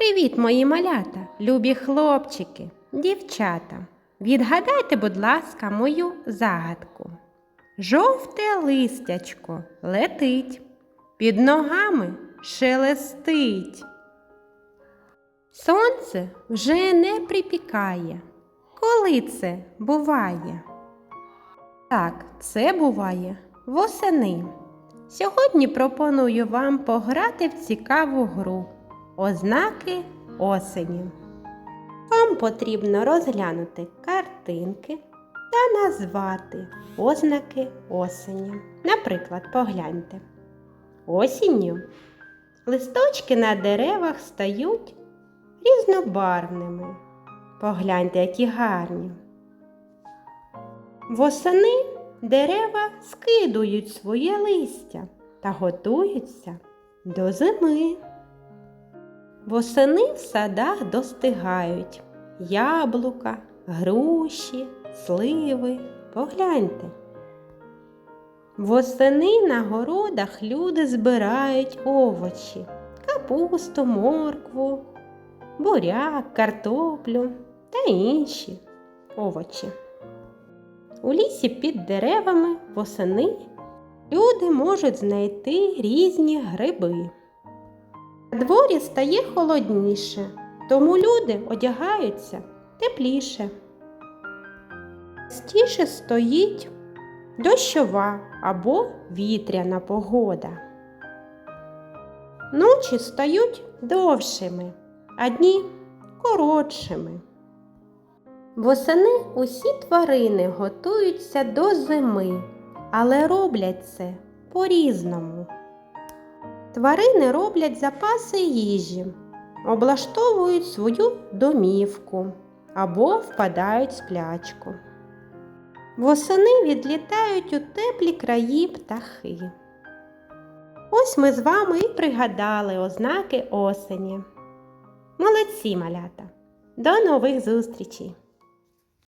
Привіт, мої малята, любі хлопчики, дівчата. Відгадайте, будь ласка, мою загадку. Жовте листячко летить, під ногами шелестить. Сонце вже не припікає. Коли це буває? Так, це буває восени. Сьогодні пропоную вам пограти в цікаву гру Ознаки осені. Вам потрібно розглянути картинки та назвати ознаки осені. Наприклад, погляньте. Осінню листочки на деревах стають різнобарвними. Погляньте, які гарні. Восени дерева скидують своє листя та готуються до зими. Восени в садах достигають яблука, груші, сливи. Погляньте. Восени на городах люди збирають овочі, капусту, моркву, буряк, картоплю та інші овочі. У лісі під деревами восени люди можуть знайти різні гриби. Дворі стає холодніше, тому люди одягаються тепліше. Частіше стоїть дощова або вітряна погода. Ночі стають довшими, а дні коротшими. Восени усі тварини готуються до зими, але роблять це по-різному. Тварини роблять запаси їжі, облаштовують свою домівку або впадають в сплячку. Восени відлітають у теплі краї птахи. Ось ми з вами і пригадали ознаки осені. Молодці малята! До нових зустрічей!